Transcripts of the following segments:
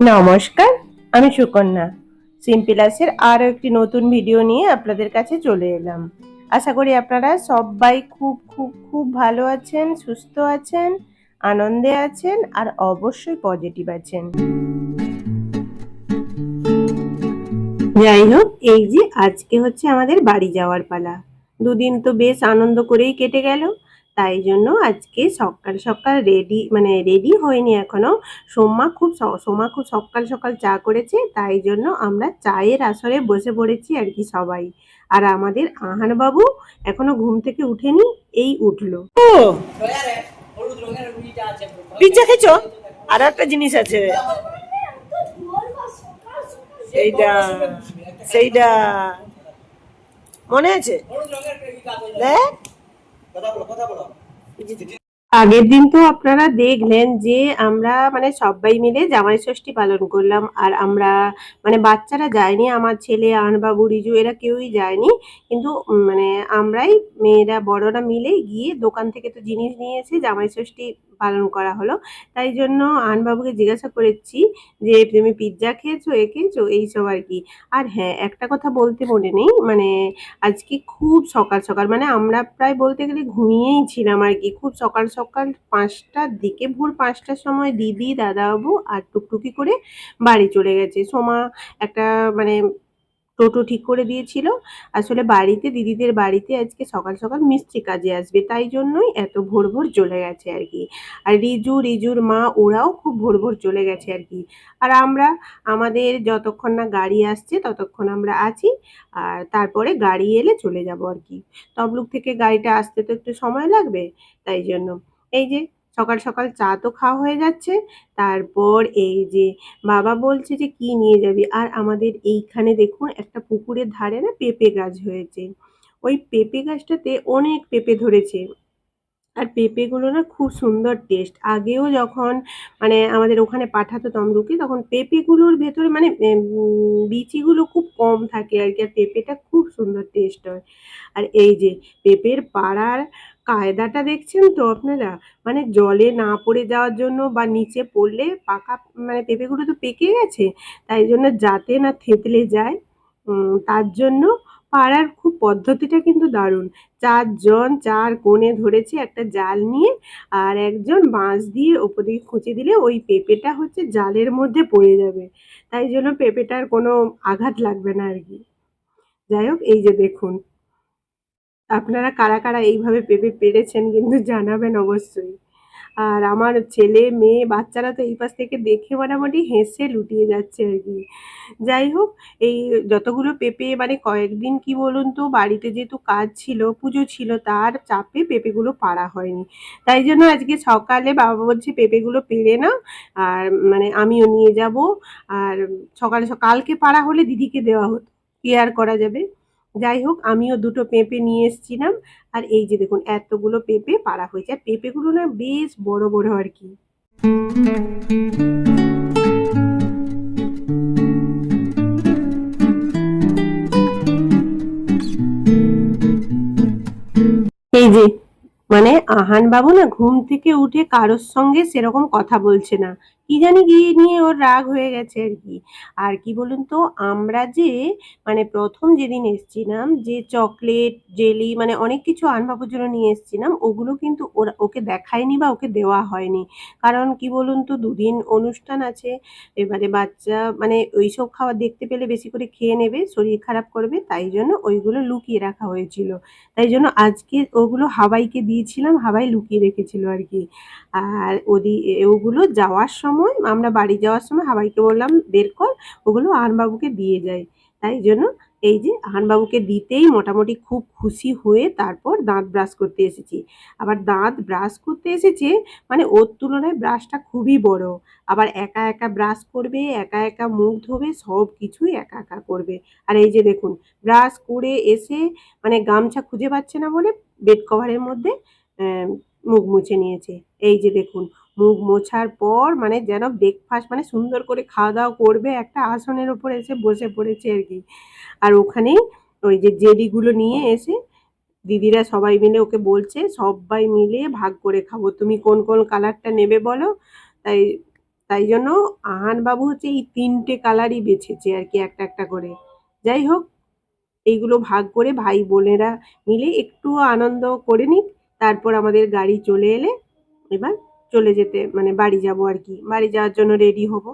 নমস্কার, আমি সুকন্যা। সিম্পিলাসের আরও একটি নতুন ভিডিও নিয়ে আপনাদের কাছে চলে এলাম। আশা করি আপনারা সবাই খুব খুব খুব ভালো আছেন, সুস্থ আছেন, আনন্দে আছেন, আর অবশ্যই পজিটিভ আছেন। যাই হোক এই যে আজকে হচ্ছে আমাদের বাড়ি যাওয়ার পালা। দুদিন তো বেশ আনন্দ করেই কেটে গেল। তাই জন্য আজকে সকাল সকাল রেডি মানে রেডি হয়নি এখনও সোমা খুব স- সোমা খুব সকাল সকাল চা করেছে তাই জন্য আমরা চায়ের আসরে বসে পড়েছি আর কি সবাই। আর আমাদের আহান বাবু এখনও ঘুম থেকে উঠেনি এই উঠল। ও! পিজ্জা খেছো আর একটা জিনিস আছে। সেইটা সেইটা। মনে আছে? দেখ। আগের দিন তো আপনারা দেখলেন যে আমরা মানে সবাই মিলে জামাই ষষ্ঠী পালন করলাম আর আমরা মানে বাচ্চারা যায়নি, আমার ছেলে আন বা বুড়িজু এরা কেউই যায়নি। কিন্তু মানে আমরাই মেয়েরা, বড়রা মিলে গিয়ে দোকান থেকে তো জিনিস নিয়েছে জামাই ষষ্ঠী পালন করা হলো। তাই জন্য আনবাবুকে জিজ্ঞাসা করেছি যে, তুমি পিৎজা খেয়েছো এ খেয়েছো? এইসব আর কি। আর হ্যাঁ একটা কথা বলতে মনে নেই মানে আজকে খুব সকাল সকাল মানে আমরা প্রায় বলতে গেলে ঘুমিয়েই ছিলাম আর কি। খুব সকাল সকাল পাঁচটার দিকে, ভোর পাঁচটার সময় দিদি, দাদাবাবু আর টুকটুকি করে বাড়ি চলে গেছে। সোমা একটা মানে টোটো ঠিক করে দিয়েছিল। আসলে বাড়িতে, দিদিদের বাড়িতে আজকে সকাল সকাল মিস্ত্রি কাজে আসবে। তাই জন্যই এত ভোর ভোর চলে গেছে আর কি। আর রিজু, রিজুর মা, ওরাও খুব ভোর ভোর চলে গেছে আর কি। আর আমরা, আমাদের যতক্ষণ না গাড়ি আসছে, ততক্ষণ আমরা আছি। আর তারপরে গাড়ি এলে চলে যাব আর কি। তবলুক থেকে গাড়িটা আসতে তো একটু সময় লাগবে, তাই জন্য। এই যে সকাল সকাল চা তো খাওয়া হয়ে যাচ্ছে। তারপর এই যে বাবা বলছে যে, কি নিয়ে যাবি? আর আমাদের এইখানে দেখুন একটা পুকুরের ধারে না পেঁপে গাছ হয়েছে। ওই পেঁপে গাছটাতে অনেক পেঁপে ধরেছে। আর পেঁপেগুলো না খুব সুন্দর টেস্ট আগেও যখন মানে আমাদের ওখানে পাঠাতো তমলুকে, তখন পেঁপেগুলোর ভেতরে মানে বিচিগুলো খুব কম থাকে আর কি। আর পেঁপেটা খুব সুন্দর টেস্ট হয়। আর এই যে পেঁপের পাড়ার কায়দাটা দেখছেন তো আপনারা? মানে জলে না পড়ে যাওয়ার জন্য বা নিচে পড়লে পাকা মানে পেঁপেগুলো তো পেকে গেছে, তাই জন্য যাতে না থেতলে যায় তার জন্য পাড়ার খুব পদ্ধতিটা কিন্তু দারুণ। চারজন চার কোণে ধরেছে একটা জাল নিয়ে আর একজন বাঁশ দিয়ে ওপর দিকে খুঁচে দিলে ওই পেঁপেটা হচ্ছে জালের মধ্যে পড়ে যাবে। তাই জন্য পেঁপেটার কোনো আঘাত লাগবে না আর কি। যাই হোক, এই যে দেখুন। আপনারা কারা কারা এইভাবে পেঁপে পেরেছেন কিন্তু জানাবেন অবশ্যই। আর আমার ছেলে, মেয়ে, বাচ্চারা তো এই পাশ থেকে দেখে মোটামুটি হেসে লুটিয়ে যাচ্ছে আর কি। যাই হোক, এই যতগুলো পেঁপে মানে কয়েকদিন কি বলুন তো, বাড়িতে যেহেতু কাজ ছিল, পুজো ছিল, তার চাপে পেঁপেগুলো পাড়া হয়নি। তাই জন্য আজকে সকালে বাবা বলছে, পেঁপেগুলো পেরে না আর মানে আমিও নিয়ে যাব। আর সকালে সক- কালকে পাড়া হলে দিদিকে দেওয়া হতো। কি আর করা যাবে? যাই হোক আমিও দুটো পেঁপে নিয়ে এসেছিলাম। আর এই যে দেখুন, এতগুলো পেঁপে পাড়া হয়েছে। আর পেঁপেগুলো না বেশ বড় বড় আর কি। এই যে মানে আহান বাবু না ঘুম থেকে উঠে কারোর সঙ্গে সেরকম কথা বলছে না। কি জানি কি নিয়ে ওর রাগ হয়ে গেছে আর কি। আর কি বলুন তো, আমরা যে মানে প্রথম যেদিন এসছিলাম, যে চকলেট, জেলি মানে অনেক কিছু আনবাবুর জন্য নিয়ে এসছিলাম, ওগুলো কিন্তু ওরা ওকে দেখায়নি বা ওকে দেওয়া হয়নি। কারণ কি বলুন তো, দুদিন অনুষ্ঠান আছে, এবারে বাচ্চা মানে ওইসব খাবার দেখতে পেলে বেশি করে খেয়ে নেবে, শরীর খারাপ করবে, তাই জন্য ওইগুলো লুকিয়ে রাখা হয়েছিল। তাই জন্য আজকে ওগুলো হাওয়াইকে দিয়েছিলাম হাওয়াই লুকিয়ে রেখেছিল আর কি। আর ওদি, ওগুলো যাওয়ার সময়, আমরা বাড়ি যাওয়ার সময় হাওয়াইকে বললাম, বের কর, ওগুলো আহানবাবুকে দিয়ে যায় তাই জন্য এই যে আহানবাবুকে দিতেই মোটামুটি খুব খুশি হয়ে তারপর দাঁত ব্রাশ করতে এসেছি। আবার দাঁত ব্রাশ করতে এসেছে মানে ওর তুলনায় ব্রাশটা খুবই বড়। আবার একা একা ব্রাশ করবে, একা একা মুখ ধোবে, সব কিছুই একা একা করবে। আর এই যে দেখুন, ব্রাশ করে এসে মানে গামছা খুঁজে পাচ্ছে না বলে বেড কভারের মধ্যে মুখ মুছে নিয়েছে। এই যে দেখুন, মুখ মোছার পর মানে যেন ব্রেকফাস্ট মানে সুন্দর করে খাওয়া দাওয়া করবে একটা আসনের ওপর এসে বসে পড়েছে আর কি। আর ওখানেই ওই যে জেলিগুলো নিয়ে এসে দিদিরা সবাই মিলে ওকে বলছে, সবাই মিলে ভাগ করে খাব। তুমি কোন কোন কালারটা নেবে বলো? তাই তাই জন্য আহান বাবু হচ্ছে এই তিনটে কালারই বেছেছে আর কি একটা একটা করে। যাই হোক, এইগুলো ভাগ করে ভাই বোনেরা মিলে একটু আনন্দ করে নিক। তারপর আমাদের গাড়ি চলে এলে এবার চলে যেতে মানে বাড়ি যাব আর কি। বাড়ি যাওয়ার জন্য রেডি হব।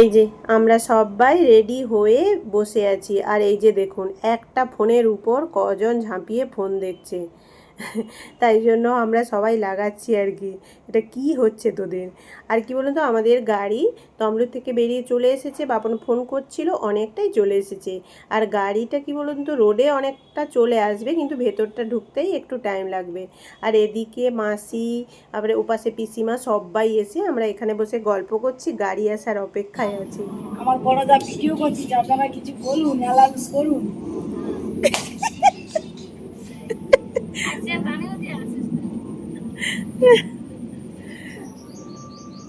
এই যে আমরা সবাই রেডি হয়ে বসে আছি। আর এই যে দেখুন, একটা ফোনের উপর কজন ঝাঁপিয়ে ফোন দেখছে। তাই জন্য আমরা সবাই লাগাচ্ছি আর কি। এটা কি হচ্ছে তোদের? আর কি বলুন তো আমাদের গাড়ি তমলুক থেকে বেরিয়ে চলে এসেছে, বাপন ফোন করছিল, অনেকটাই চলে এসেছে। আর গাড়িটা কি বলুন তো রোডে অনেকটা চলে আসবে, কিন্তু ভেতরটা ঢুকতেই একটু টাইম লাগবে। আর এদিকে মাসি, তারপরে ওপাশে পিসিমা সবাই এসে আমরা এখানে বসে গল্প করছি, গাড়ি আসার অপেক্ষায় আছি। আমার বড়দা ভিডিও করছি আপনারা কিছু বলুন অ্যালাউন্স করুন।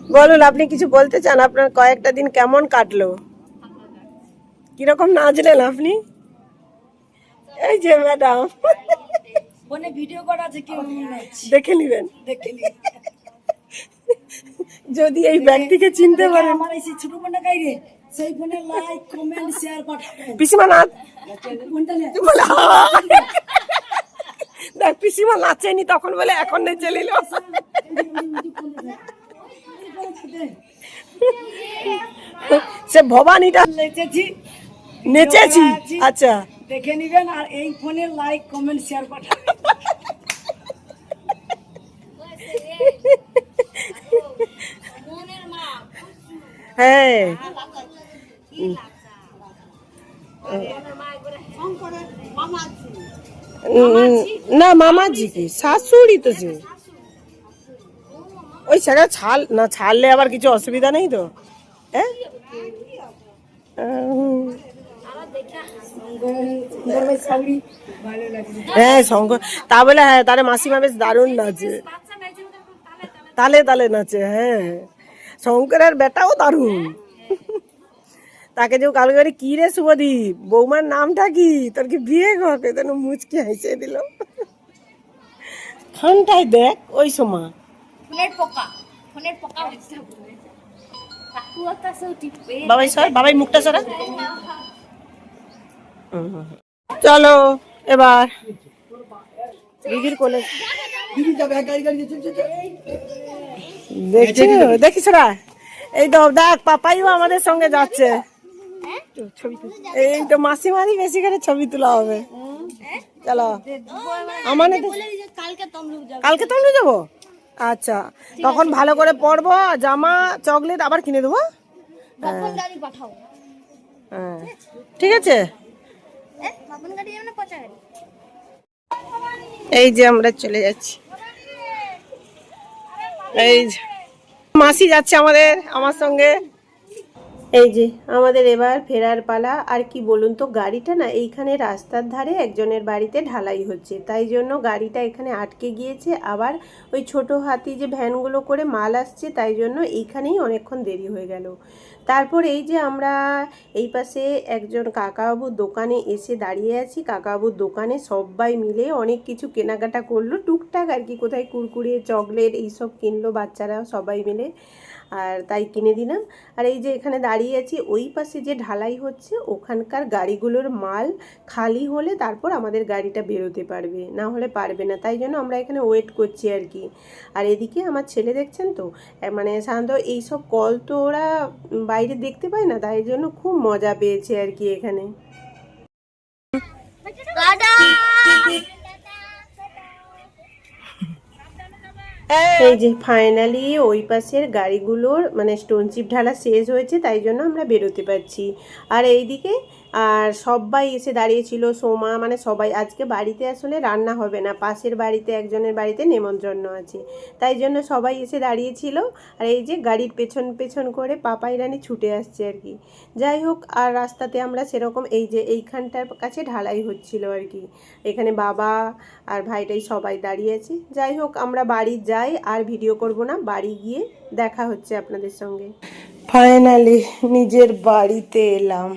বলুন আপনি কিছু বলতে চান? আপনার কয়েকটা দিন কেমন কাটলো? কীরকম নাচলেন আপনি? এই যে ম্যাডাম। ফোনে ভিডিও করা আছে কেউ দেখে নিবেন। দেখে যদি এই ব্যক্তিকে চিনতে পারেন। আমার এই ছোট ফোনটা কাই সেই ফোনে লাইক কমেন্ট শেয়ার পাঠাবেন। পিসিমা নাচ কোনটা নে বলে "হা।" দেখ পিসিমা নাচেনি তখন বলে এখন নেচে নিল সে ভবানীটা নেচেছি নেচেছি। আচ্ছা। দেখে নিবেন আর এই ফোনে লাইক কমেন্ট শেয়ার পাঠাবেন। হ্যাঁ। উম, না মামাজি কি শাশুড়ি তো যে। ওই সেটা ছাল না, ছাড়লে আবার কিছু অসুবিধা নেই তো? হ্যাঁ হ্যাঁ তা বলে হ্যাঁ তারে মাসিমা বেশ দারুণ নাচে। তালে তালে নাচে হ্যাঁ। শঙ্করের বেটাও দারুণ। তাকে যে কাল করে কি রে শুভদীপ? বৌমার নামটা কি? তোর কি বিয়ে ঘটে তেন মুচকি হাসে দিল। খানটাই দেখ ওই সময়। ফোনের পোকা ফোনের পোকা বাবাই সর বাবাই মুখটা সরা। চলো এবার। দিদির কোলে। দিদি যাবে গাড়ি গাড়ি চল চল দেখছি? দেখিস রা এই তো দেখ পাপাইও আমাদের সঙ্গে যাচ্ছে। এই তো মাসিমারি বেশি করে ছবি তোলা হবে। চলো। আমার কালকে তমলুক যাব? আচ্ছা। তখন ভালো করে পরবো জামা চকলেট আবার কিনে দেবো? পাঠাও। হ্যাঁ। ঠিক আছে? এই যে আমরা চলে যাচ্ছি। এই। মাসি যাচ্ছে আমাদের আমার সঙ্গে। এই যে, আমাদের এবার ফেরার পালা। আর কি বলুন তো, গাড়িটা না এইখানে রাস্তার ধারে একজনের বাড়িতে ঢালাই হচ্ছে। তাই জন্য গাড়িটা এখানে আটকে গিয়েছে। আবার ওই ছোট হাতি যে ভ্যানগুলো করে মাল আসছে, তাই জন্য এইখানেই অনেকক্ষণ দেরি হয়ে গেল। তারপর এই যে আমরা এই পাশে একজন কাকাবাবুর দোকানে এসে দাঁড়িয়ে আছি। কাকাবাবুর দোকানে সবাই মিলে অনেক কিছু কেনাকাটা করল। টুকটাক আর কি, কোথায় কুরকুরে, চকলেট এইসব কিনলো বাচ্চারা সবাই মিলে। আর তাই কিনে দিলাম। আর এই যে এখানে দাঁড়িয়ে আছি, ওই পাশে যে ঢালাই হচ্ছে, ওখানকার গাড়িগুলোর মাল খালি হলে তারপর আমাদের গাড়িটা বেরোতে পারবে, না হলে পারবে না। তাই জন্য আমরা এখানে ওয়েট করছি আর কি। আর এদিকে আমার ছেলে দেখছেন তো? মানে সাধারণত এইসব কল তো ওরা বাইরে দেখতে পায় না, তাই জন্য খুব মজা পেয়েছে আর কি এখানে। এই যে ফাইনালি ওই পাশের গাড়িগুলোর মানে স্টোন চিপ ঢালা শেষ হয়েছে, তাই জন্য আমরা বেরোতে পারছি। আর এইদিকে আর সবাই এসে দাঁড়িয়েছিল, সোমা মানে সবাই। আজকে বাড়িতে আসলে রান্না হবে না, পাশের বাড়িতে, একজনের বাড়িতে নেমন্তন্ন আছে। তাই জন্য সবাই এসে দাঁড়িয়েছিল। আর এই যে গাড়ির পেছন পেছন করে পাপাই রানী ছুটে আসছে আর কি। যাই হোক, আর রাস্তাতে আমরা সেরকম এই যে এইখানটার কাছে ঢালাই হচ্ছিল আর কি। এখানে বাবা আর ভাইটাই সবাই দাঁড়িয়ে আছে। যাই হোক, আমরা বাড়ি যাই, আর ভিডিও করব না, বাড়ি গিয়ে দেখা হচ্ছে আপনাদের সঙ্গে। ফাইনালি নিজের বাড়িতে এলাম।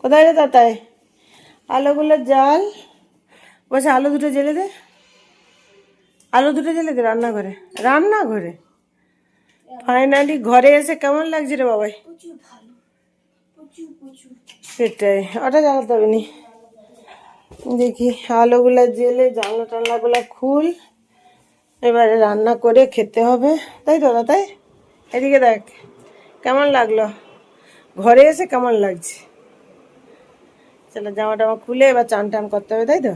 কোথায় রে তাতায় আলোগুলো জাল। বসে আলো দুটো জেলে দে। আলো দুটো জেলে দে রান্নাঘরে। রান্নাঘরে? ফাইনালি ঘরে এসে কেমন লাগছে রে বাবাই? সেটাই। ওটা জ্বালাতে হবে নি। দেখি আলোগুলো জেলে জানলা টানলাগুলা খুল। এবারে রান্না করে খেতে হবে। তাই তো তাই এদিকে দেখ কেমন লাগল? ঘরে এসে কেমন লাগছে? চলো জামা টামা খুলে এবার চান টান করতে হবে তাই তো?